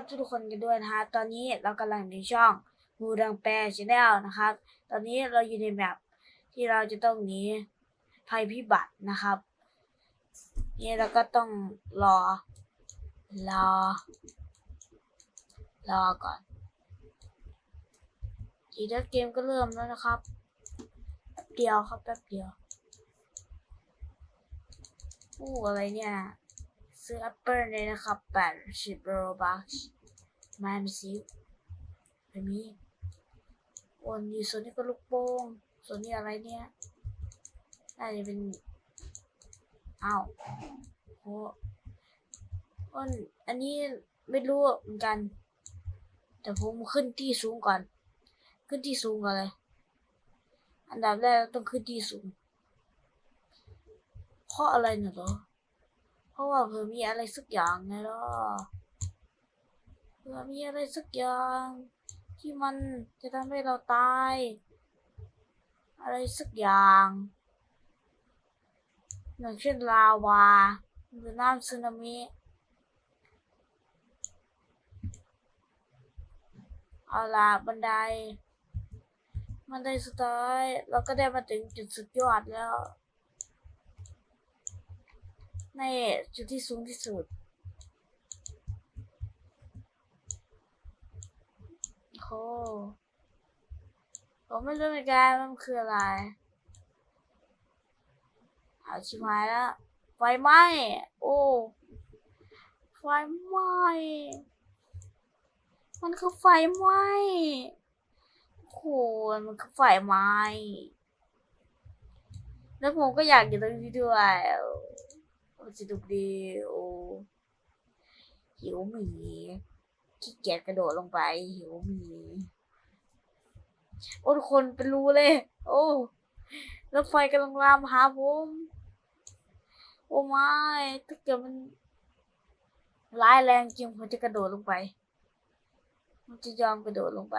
รับทุกคนกันด้วยนะฮะตอนนี้เรากำลังในช่องมูดังแปรชแนลนะครับ ตอนนี้เราอยู่ในแมปที่เราจะต้องหนีภัยพิบัตินะครับ นี่เราก็ต้องรอ รอ รอก่อน อีกแล้วเกมก็เริ่มแล้วนะครับแป๊บเดียวครับแป๊บเดียวอู้อะไรเนี่ย ซื้อแอปเปิลเลยนะครับ80โรบัคมาไม่ซื้อไม่มีวันนี้ส่วนนี้ก็ลูกโป่งส่วนนี้อะไรเนี่ยน่าจะเป็นอ้าวโอ้อันอันนี้ไม่รู้เหมือนกัน แต่ผมขึ้นที่สูงก่อน ขึ้นที่สูงก่อนเลย อันดับแรกต้องขึ้นที่สูง เพราะอะไรเนี่ยเหรอ ราะว่าเผื่อมีอะไรสักอย่างไงล่ะเผื่อมีอะไรสักอย่าง ที่มันจะทำให้เราตาย อะไรสักอย่างอย่างเช่นลาวาหรือน้ำสึนามิเอาล่ะบันไดบันไดสุดท้าย เราก็ได้มาถึงจุดสุดยอดแล้ว ในจุดที่สูงที่สุด โอ้ผมไม่รู้เหมือนกันมันคืออะไร เอาชิบหายแล้ว ไฟไหม้ โอ้ ไฟไหม้ มันคือไฟไหม้โหมันคือไฟไหม้ แล้วผมก็อยากอยู่ตรงนี้ด้วย มันสนุกดีโอหิวหมีขี้เกียจกระโดดลงไป หิวหมีโอ้ทุกคนเป็นรูเลย โอ้แล้วไฟกำลังลามหาผมโอ้ไม่ถ้าเกิดมันร้ายแรงจริงผมจะกระโดดลงไปผมจะยอมกระโดดลงไป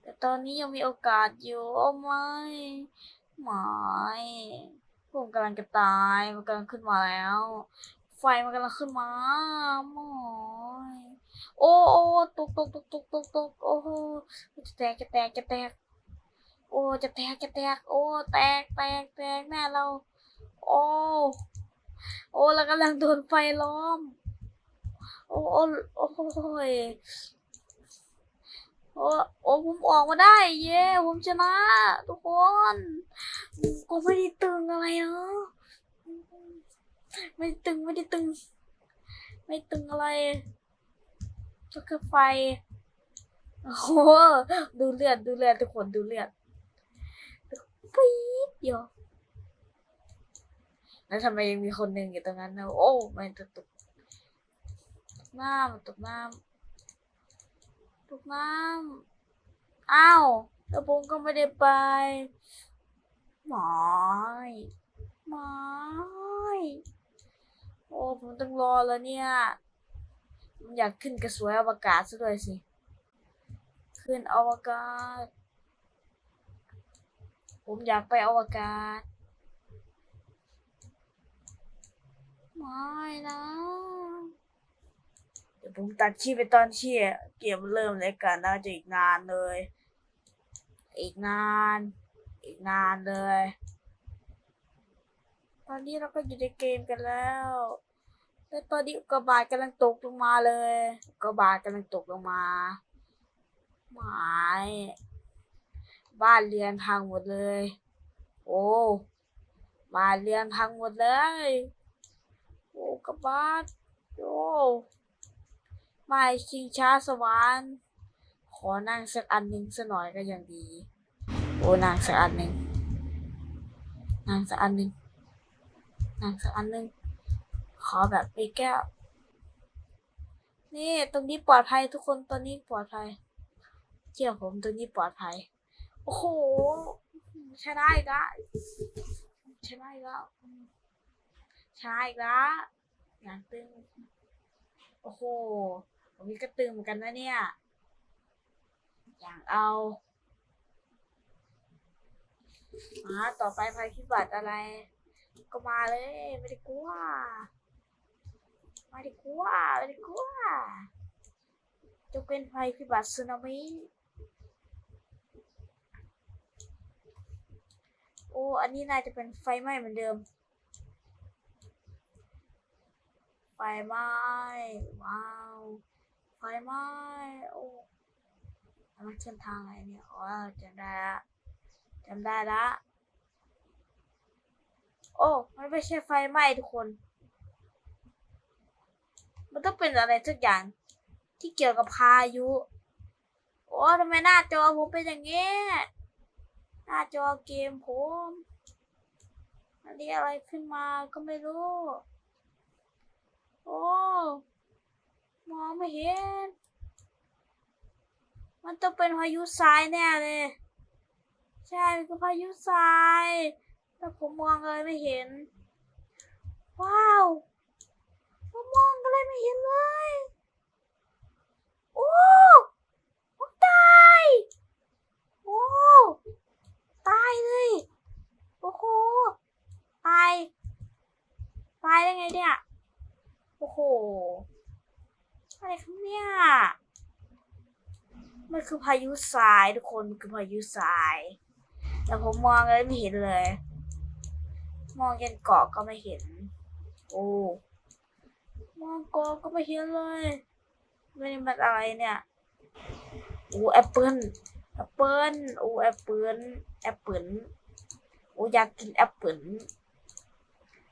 แต่ตอนนี้ยังมีโอกาสอยู่ โอ้ไม่ไม่ ผมกำลังจะตาย มันกำลังขึ้นมาแล้ว ไฟมันกำลังขึ้นมาไม่โอ้โอ้ตกตกตกตกตกตกโอ้โหจะแตกจะแตกจะแตก โอ้จะแตกจะแตก โอ้แตกแตกแตกแน่เรา โอ้โอ้เรากำลังโดนไฟล้อม โอ้โอ้โอ้ย โอ้โอ้ผมออกมาได้ เย้ผมชนะ ทุกคนก็ไม่ได้ตึงอะไรเนาะไม่ได้ตึงไม่ได้ตึง ไม่ตึงอะไรก็คือไฟโอ้โหดูเลือดดูเลือดทุกคนดูเลือดปี๊ดเดียวแล้วทำไมยังมีคนหนึ่งอยู่ตรงนั้นนะโอ้มันตกตกน้ำตกน้ำ ตกน้ำอ้าวแล้วผมก็ไม่ได้ไปหมอยหมอยโอ้ผมต้องรอแล้วเนี่ยผมอยากขึ้นกระสวยอวกาศซะด้วยสิ ขึ้นอวกาศ ผมอยากไปอวกาศไม่นะ ผมตัดชีพไปตอนที่เกมเริ่มเลยกันน่าจะอีกนานเลย อีกนาน อีกนานเลย ตอนนี้เราก็อยู่ในเกมกันแล้วแต่ตอนนี้อุกกาบาตกำลังตกลงมาเลยอุกกาบาตกำลังตกลงมาหมายบ้านเรือนพังหมดเลย โอ้บ้านเรือนพังหมดเลย โอ้กระบาดโอ้ ไม่ชิงช้าสวรรค์ขอนั่งสักอันหนึ่งสักหน่อยก็ยังดี โอ้นั่งสักอันหนึ่งนั่งสักอันหนึ่งนั่งสักอันหนึ่งขอแบบไปแก้ว นี่ตรงนี้ปลอดภัยทุกคนตอนนี้ปลอดภัยเชื่อผมตรงนี้ปลอดภัย โอ้โหใชนะอีกล้วชนะอีกแล้วชนะอีกล้วอย่างตึงโอ้โห ผมนี่ก็ตึงเหมือนกันนะเนี่ย อย่างเอามาต่อไปภัยพิบัติอะไร ก็มาเลย ไม่ได้กลัวมาดีกว่ามาดีกว่าจะเป็นภัยพิบัติสึนามิโอ้ อันนี้น่าจะเป็นไฟไหม้เหมือนเดิม ไฟไหม้ว้าว ไฟไหม้โอ้มันเส้นทางอะไรเนี่ยอ๋อจำได้ละจำได้ละ โอ้ มันไม่ใช่ไฟไหม้ทุกคน มันต้องเป็นอะไรสักอย่างที่เกี่ยวกับพายุ โอ้ทำไมหน้าจอผมเป็นอย่างนี้ หน้าจอเกมผมอันนี้อะไรขึ้นมาก็ไม่รู้ โอ้ มองไม่เห็น มันต้องเป็นพายุทรายแน่เลย ใช่มันคือพายุทราย แต่ผมมองเลยไม่เห็น ว้าวผมมองก็เลยไม่เห็นเลย โอ้ผมตาย โอ้ ตายเลย โอ้โห ตาย ตายได้ไงเนี่ย โอ้โห อะไรครับเนี่ย มัน คือพายุทรายทุกคนคือพายุทราย แต่ผมมองอะไรไม่เห็นเลย มองยันเกาะก็ไม่เห็น โอ้มองเกาะก็ไม่เห็นเลย ไม่ได้มันอะไรเนี่ยโอ้แอปเปิ้ลแอปเปิ้ลโอ้แอปเปิ้ลแอปเปิ้ลโอ้อยากกินแอปเปิ้ล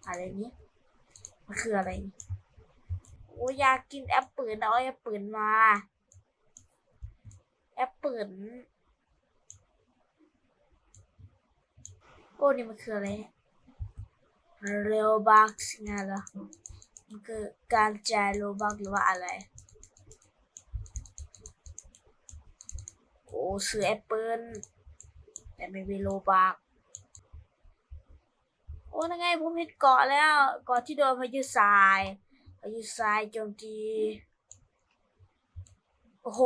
อะไรนี้มันคืออะไร โอ้อยากกินแอปเปิ้ลเอาแอปเปิ้ลมา แอปเปิลโอ้นี่มันคืออะไรเรลบักไงล่ะมันคือการจ่ายโลบักหรือว่าอะไร โอ้ซื้อแอปเปิลแต่ไม่มีโลบักโอ้ยังไงผมเห็นเกาะแล้วเกาะที่โดนพายุทรายพายุทรายโจมตีโอ้โห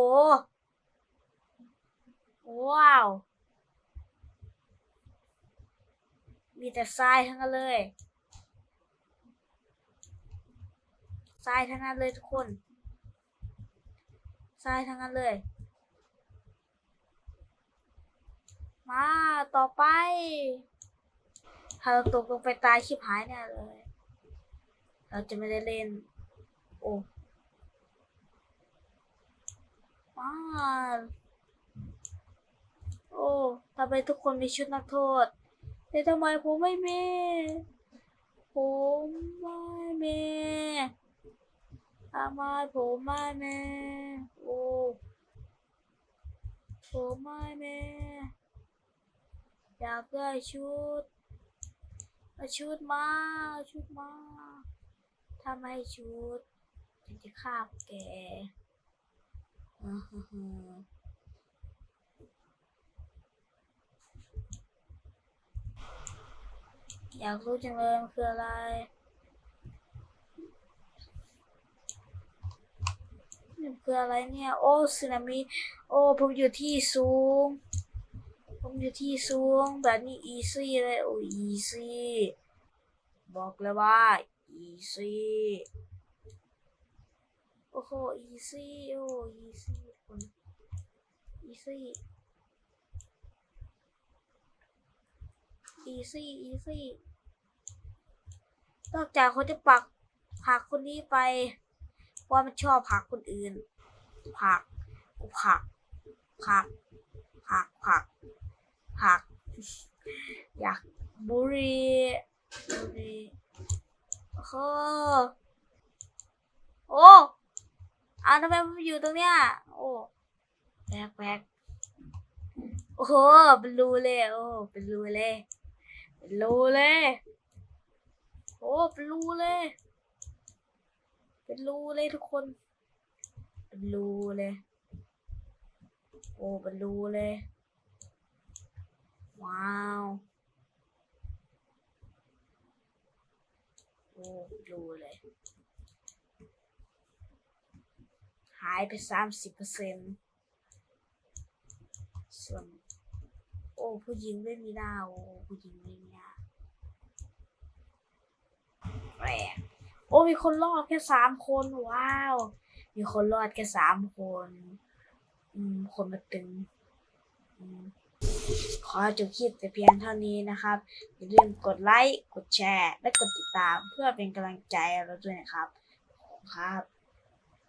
ว้าว มีแต่ทรายทั้งนั้นเลยทรายทั้งนั้นเลยทุกคนทรายทั้งนั้นเลย มาต่อไป ถ้าเราตกลงไปตายชิบหายแน่เลย เราจะไม่ได้เล่น โอ้มา โอ้ทำไมทุกคนมีชุดนักโทษแต่ทำไมผมไม่มี ผมไม่มีทำไมผมไม่มีโอ้ผมไม่มีอยากได้ชุดเอาชุดมาชุดมาถ้าไม่ชุดฉันจะฆ่าแกอ่าฮะฮะ อยากรู้จังเลยมันคืออะไร มันคืออะไรเนี่ย โอ้สึนามิโอ้ ผมอยู่ที่สูง ผมอยู่ที่สูง แบบนี้อีซี่เลยโอ้อีซี่บอกเลยว่าอีซี่โอ้โหอีซี่โอ้อีซี่คนอีซี่อีซี่อีซี่ นอกจากคนจะปักผักคนนี้ไปว่ามันชอบผักคนอื่น ผัก ผัก ผัก ผัก ผัก ผัก อยากบุรีบุรีโอ้โหโอ้เอาทำไมมันอยู่ตรงเนี้ย โอ้แปลกแปลกโอ้โหเป็นรูเลย โอ้เป็นรูเลยเป็นรูเลย โอ้เป็นรูเลย เป็นรูเลยทุกคน เป็นรูเลย โอ้เป็นรูเลย ว้าวโอ้ดูเลย หายไปสามสิบเปอร์เซ็นต์ส่วน โอ้ผู้หญิงไม่มีหน้าโอ้ผู้หญิงไม่มีหน้าแปลกโอ้ มีคนรอดแค่สามคนว้าว มีคนรอดแค่สามคนอืมคนมาตึงอืมขอจบคลิปแต่เพียงเท่านี้นะครับ อย่าลืมกดไลค์ กดแชร์ และกดติดตามเพื่อเป็นกำลังใจเราด้วยนะครับขอบคุณครับ